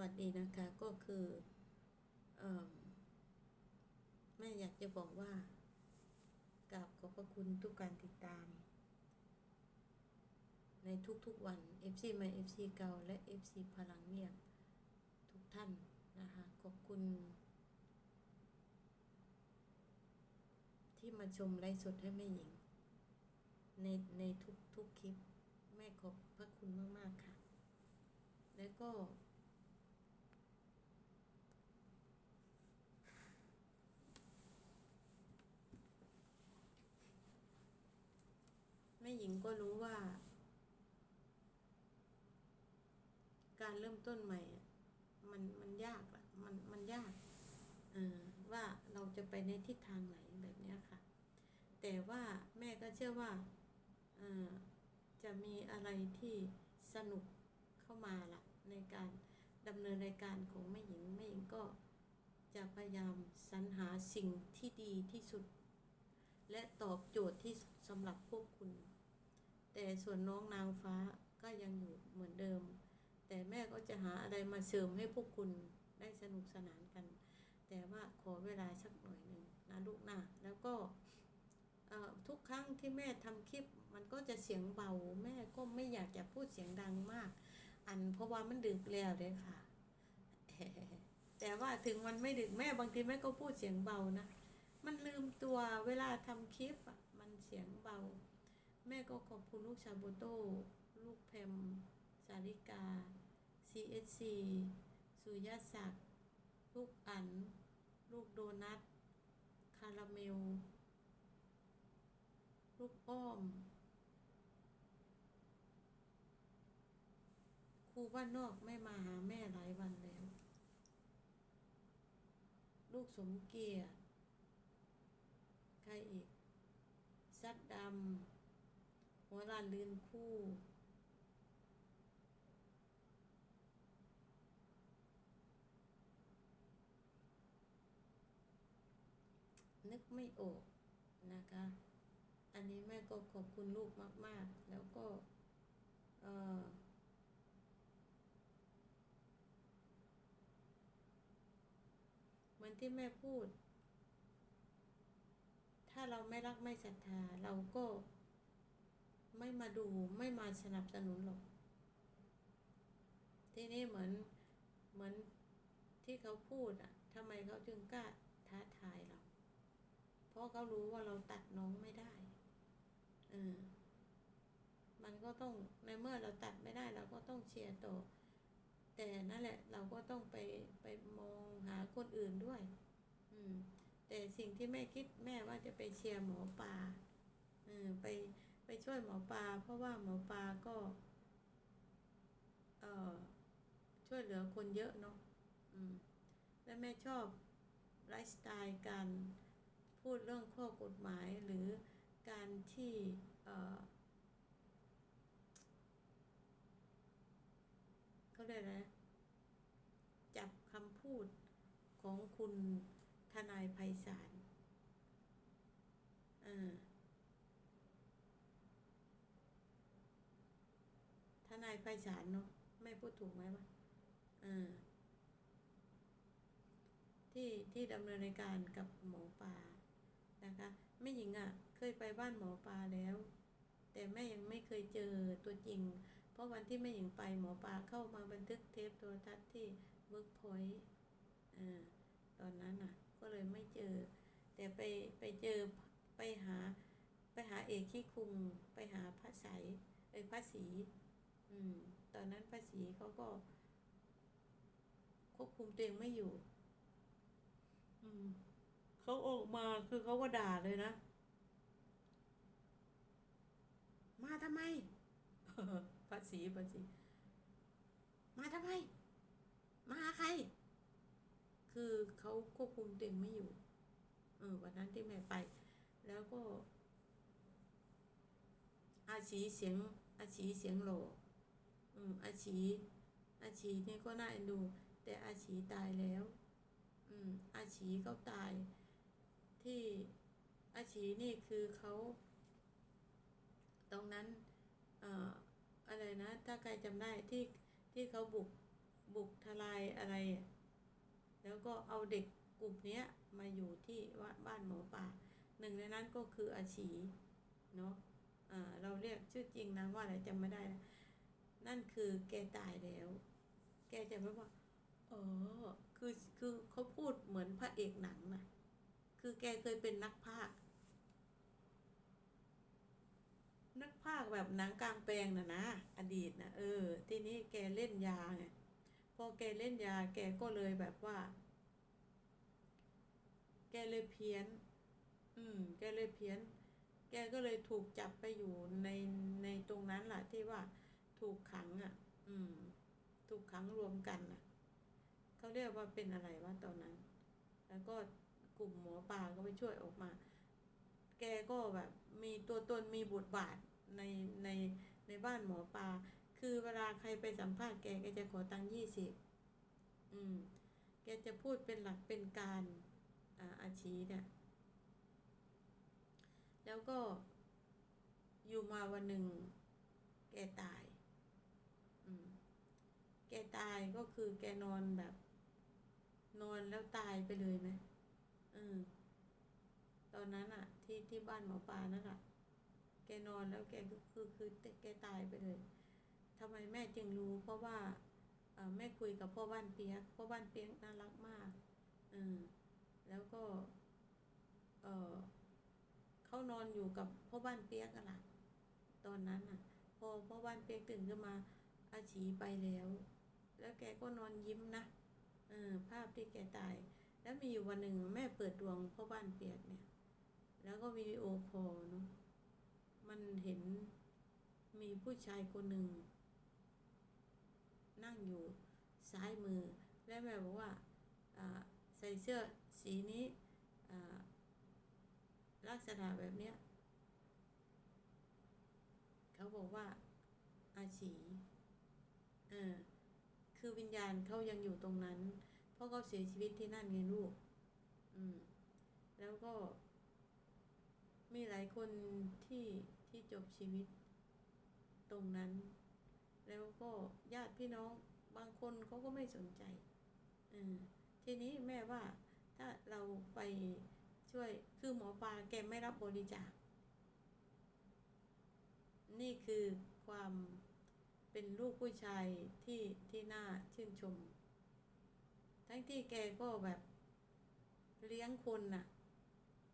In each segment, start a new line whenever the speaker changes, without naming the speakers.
วัสดีนะคะก็คืออแม่อยากจะบอกว่ากราบขอบพระคุณทุกการติดตาม ในทุกๆวัน FC ใหม่ FC เก่าและ FC พลังเงียบทุกท่านนะคะขอบคุณ ที่มาชมไลฟ์สดให้แม่หญิง ในในทุกทุกคลิป แม่ขอบพระคุณมาก ๆ ค่ะ แล้วก็ ม่หญิงก็รู้ว่า การเริ่มต้นใหม่มันมันยากอะมันมันยากเออว่าเราจะไปในทิศทางไหนแบบนี้ค่ะ แต่ว่าแม่ก็เชื่อว่าเออจะมีอะไรที่สนุกเข้ามาละในการดำเนินรายการของแม่หญิงแม่หญิงก็จะพยายามสรรหาสิ่งที่ดีที่สุด และตอบโจทย์ที่สำหรับพวกคุณ แต่ส่วนน้องนางฟ้าก็ยังอยู่เหมือนเดิม แต่แม่ก็จะหาอะไรมาเสริมให้พวกคุณได้สนุกสนานกัน แต่ว่าขอเวลาสักหน่อยหนึ่งนะลูกนะแล้วก็ทุกครั้งที่แม่ทำคลิปมันก็จะเสียงเบา แม่ก็ไม่อยากจะพูดเสียงดังมาก อันเพราะว่ามันดึกแล้วเลยค่ะ แต่ว่าถึงมันไม่ดึกแม่บางทีแม่ก็พูดเสียงเบานะ มันลืมตัวเวลาทำคลิปอะมันเสียงเบา แม่ก็ขอบคุณลูกชาโบโต้ ลูกแพม สาริกา CSC สุยาศักดิ์ ลูกอัน ลูกโดนัท คาราเมล ลูกอ้อม ครูบ้านนอกไม่มาหาแม่หลายวันแล้ว ลูกสมเกียรติ ใครอีก ซัดดำ หัวลานลื่นคู่นึกไม่ออกนะคะ อันนี้แม่ก็ขอบคุณลูกมาก ๆ แล้วก็เออเหมือนที่แม่พูด ถ้าเราไม่รักไม่ศรัทธาเราก็ ไม่มาดูไม่มาสนับสนุนหรอก ที่นี่เหมือนเหมือนที่เขาพูดอะทำไมเขาจึงกล้าท้าทายเรา เพราะเขารู้ว่าเราตัดน้องไม่ได้เออมันก็ต้องในเมื่อเราตัดไม่ได้ เราก็ต้องเชียร์ต่อ แต่นั่นแหละ เราก็ต้องไปไปมองหาคนอื่นด้วย อืม แต่สิ่งที่แม่คิดแม่ว่าจะไปเชียร์หมอปลาเออไป ไปช่วยหมอปลาเพราะว่าหมอปลาก็ เอ่อ ช่วยเหลือคนเยอะเนาะอืม และแม่ชอบไลฟ์สไตล์การพูดเรื่องข้อกฎหมายหรือการที่ เอ่อเขาเรียกอะไรนะจับคำพูดของคุณทนายไพศาลอ่าทนายไพศาลเนาะไม่พูดถูกไหมวะอ่าที่ที่ดำเนินการกับหมอปลานะคะแม่หญิงอะ่ะ เคยไปบ้านหมอปลาแล้ว แต่แม่ยังไม่เคยเจอตัวจริง เพราะวันที่แม่หญิงไปหมอปลาเข้ามาบันทึกเทปโทรทัศน์ที่เวิร์กพอยต์อ่าตอนนั้นอะ ก็เลยไม่เจอ แต่ไปไปเจอไปหาไปหาเอกขี้คุงไปหาพระใสเอ้ยพระศรี อืม ตอนนั้นพระศรีเขาก็ ควบคุมตัวเองไม่อยู่ อืมเขาออกมาคือเขาก็ด่าเลยนะ มาทำไมภาษีภาษีมาทำไม มาหาใคร คือเขาควบคุมตัวเองไม่อยู่ เออ วันนั้นที่แม่ไป แล้วก็ อาชีเสียง อาชีเสียงโหล อืมอาชีอาชีนี่ก็น่าเอ็นดู แต่อาชีตายแล้ว อืม อาชีเขาตาย ที่อาชีนี่คือเขาตรงนั้นเอ่ออะไรนะ ถ้าใครจำได้ที่ที่เขาบุกบุกทลายอะไร แล้วก็เอาเด็กกลุ่มเนี้ยมาอยู่ที่ว่าบ้านหมอป่า หนึ่งในนั้นก็คืออาชีเนาะอ่าเราเรียกชื่อจริงนางว่าอะไรจำไม่ได้นะ นั่นคือแกตายแล้ว แกจะแบบว่าอ๋อคือคือเขาพูดเหมือนพระเอกหนังนะคือแกเคยเป็นนักพากย์นักพากย์แบบหนังกลางแปลงนะนะอดีตนะเออ ทีนี้แกเล่นยาไงพอแกเล่นยา แกก็เลยแบบว่า แกเลยเพี้ยน อืม แกเลยเพี้ยน แกก็เลยถูกจับไปอยู่ในในตรงนั้นแหละที่ว่า ถูกขังอะ อืม ถูกขังรวมกันอะเขาเรียกว่าเป็นอะไรวะตอนนั้น แล้วก็กลุ่มหมอปลาก็ไปช่วยออกมา แกก็แบบ มีตัวตนมีบทบาทในในในบ้านหมอปลา คือเวลาใครไปสัมภาษณ์แกแกจะขอตังค์ยี่สิบ อืม แกจะพูดเป็นหลักเป็นการอ่าอาชีเนี่ย แล้วก็อยู่มาวันหนึ่ง แกตาย แกตายก็คือแกนอนแบบ นอนแล้วตายไปเลยไหมเอืมตอนนั้นอะที่ที่บ้านหมอปลานั่นอะแกนอนแล้วแกก็คือคือแกตายไปเลยทำไมแม่จึงรู้ เพราะว่าอแม่คุยกับพ่อบ้านเปียกพ่อบ้านเปียกน่ารักมากเอืมแล้วก็ เออเขานอนอยู่กับพ่อบ้านเปียกอะล่ะตอนนั้นอะ พอพ่อบ้านเปียกตื่นขึ้นมาอาชีไปแล้ว แล้วแกก็นอนยิ้มนะเออภาพที่แกตาย แล้วมีอยู่วันหนึ่งแม่เปิดดวงพ่อบ้านเปียกเนี่ย แล้วก็วิดีโอคอลเนาะมันเห็นมีผู้ชายคนหนึ่ง นั่งอยู่ซ้ายมือ แล้วแม่บอกว่าอ่าใส่เสื้อสีนี้อ่าลักษณะแบบเนี้ยเขาบอกว่าอาชีเออ คือวิญญาณเขายังอยู่ตรงนั้น เพราะเขาเสียชีวิตที่นั่นไงลูก อืม แล้วก็ มีหลายคนที่ที่จบชีวิตตรงนั้น แล้วก็ญาติพี่น้องบางคนเขาก็ไม่สนใจเออทีนี้แม่ว่า ถ้าเราไปช่วย คือหมอปลาแกไม่รับบริจาค นี่คือความ เป็นลูกผู้ชายที่ที่น่าชื่นชม ทั้งที่แกก็แบบเลี้ยงคนน่ะ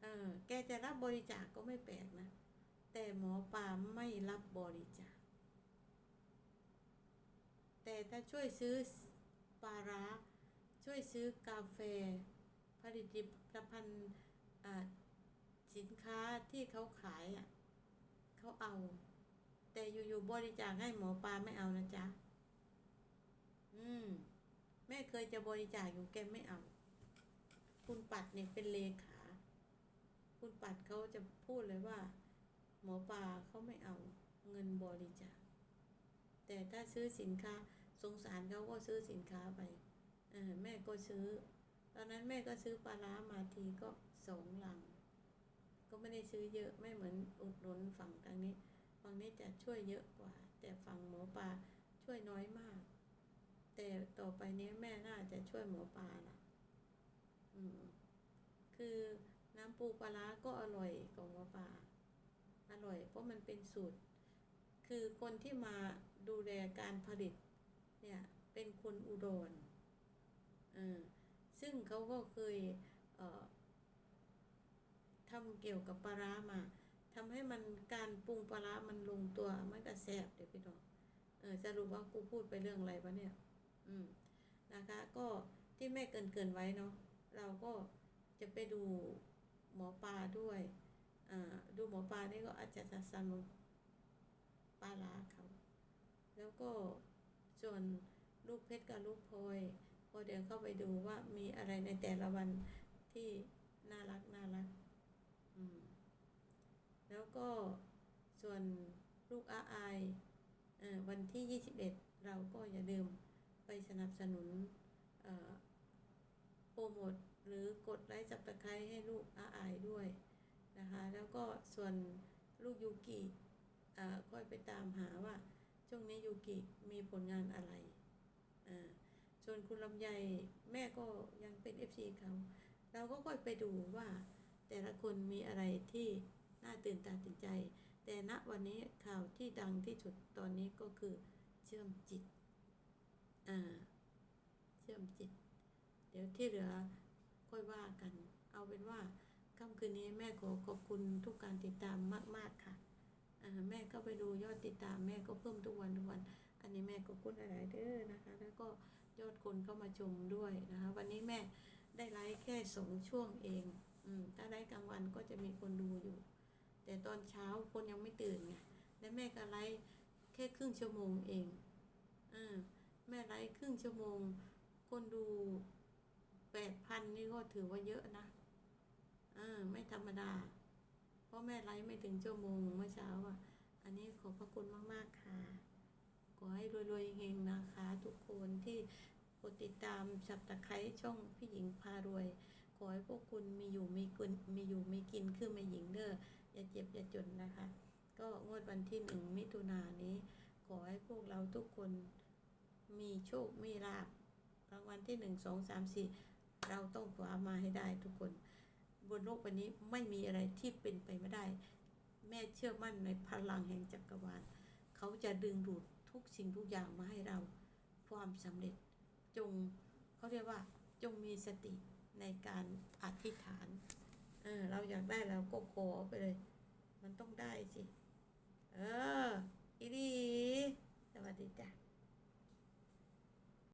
เออ แกจะรับบริจาคก็ไม่แปลกนะ แต่หมอปลาไม่รับบริจาค แต่ถ้าช่วยซื้อปลาร้า ช่วยซื้อกาแฟ ผลิตภัณฑ์อ่าสินค้าที่เขาขายอะ เขาเอา แต่อยู่ๆบริจาคให้หมอปลาไม่เอานะจ๊ะ อืม แม่เคยจะบริจาคอยู่แกไม่เอา คุณปัดเนี่ยเป็นเลขา คุณปัดเขาจะพูดเลยว่า หมอปลาเขาไม่เอาเงินบริจาค แต่ถ้าซื้อสินค้า สงสารเขาก็ซื้อสินค้าไป เออแม่ก็ซื้อ ตอนนั้นแม่ก็ซื้อปลาร้ามาทีก็สองลัง ก็ไม่ได้ซื้อเยอะไม่เหมือนอุดหนุนฝั่งทางนี้ ฝั่งนี้จะช่วยเยอะกว่า แต่ฝั่งหมอปลาช่วยน้อยมาก แต่ต่อไปนี้แม่น่าจะช่วยหมอปลาละอืม คือน้ำปูปลาร้าก็อร่อยกว่าหมอปลาอร่อย เพราะมันเป็นสูตร คือคนที่มาดูแลการผลิต เนี่ย เป็นคนอุดรเออซึ่งเขาก็เคยเอ่อทำเกี่ยวกับปลาร้ามา ทำให้มันการปรุงปลาร้ามันลงตัวมันก็แซ่บเดี๋ยวพี่น้องเออสรุปว่ากูพูดไปเรื่องอะไรวะเนี่ย อืมนะคะ ก็ที่แม่เกินเกินไว้เนาะเราก็จะไปดูหมอปลาด้วยอ่าดูหมอปลานี่ก็อาจจะสัสันปลาร้าเขา แล้วก็ส่วนลูกเพชรกับลูกพลอยพอเดินเข้าไปดูว่ามีอะไรในแต่ละวันที่น่ารักน่ารัก แล้วก็ส่วนลูกอาอายเอ่อวันที่ 21 เราก็อย่าลืมไปสนับสนุนโปรโมทหรือกดไลค์จับตะไคร้ให้ลูกอาอด้วยนะคะแล้วก็ส่วนลูกยูกิอ่าค่อยไปตามหาว่าช่วงนี้ยูกิมีผลงานอะไรอ่าส่วนคุณลำไยแม่ก็ยังเป็น FC เขา เราก็ค่อยไปดูว่าแต่ละคนมีอะไรที่ น่าตื่นตาตื่นใจ แต่ณวันนี้ข่าวที่ดังที่สุดตอนนี้ก็คือเชื่อมจิตอ่าเชื่อมจิต เดี๋ยวที่เหลือค่อยว่ากัน เอาเป็นว่าค่ำคืนนี้แม่ขอขอบคุณทุกการติดตามมาก ๆค่ะอ่าแม่ก็ไปดูยอดติดตามแม่ก็เพิ่มทุกวันทุกวัน อันนี้แม่ก็คุณอะไรเด้อนะคะ แล้วก็ยอดคนเข้ามาชมด้วยนะคะ วันนี้แม่ได้ไลฟ์แค่สองช่วงเอง อืมถ้าไลฟ์กลางวันก็จะมีคนดูอยู่ แต่ตอนเช้าคนยังไม่ตื่นไงและแม่ก็ไลฟ์แค่ครึ่งชั่วโมงเองเออแม่ไลฟ์ครึ่งชั่วโมง คนดูแปดพันนี่ก็ถือว่าเยอะนะเออไม่ธรรมดา เพราะแม่ไลฟ์ไม่ถึงชั่วโมงเมื่อเช้าอะ อันนี้ขอบพระคุณมาก ๆ ค่ะขอให้รวยๆเฮงนะคะ ทุกคนที่กดติดตามสับตะไคร้ช่องพี่หญิงพารวย ขอให้พวกคุณมีอยู่มีกินมีอยู่มีกินคือแม่หญิงเด้อ อย่าเจ็บอย่าจนนะคะ ก็งวดวันที่หนึ่งมิถุนายนนี้ ขอให้พวกเราทุกคนมีโชคมีลาภรางวัลที่หนึ่งสองสามสี่เราต้องคว้ามาให้ได้ทุกคน บนโลกใบนี้ไม่มีอะไรที่เป็นไปไม่ได้ แม่เชื่อมั่นในพลังแห่งจักรวาลเขาจะดึงดูดทุกสิ่งทุกอย่างมาให้เราความสำเร็จจงเขาเรียกว่าจงมีสติในการอธิษฐาน เออเราอยากได้เราก็ขอไปเลย มันต้องได้สิ เอออีดีสวัสดีจ้ะ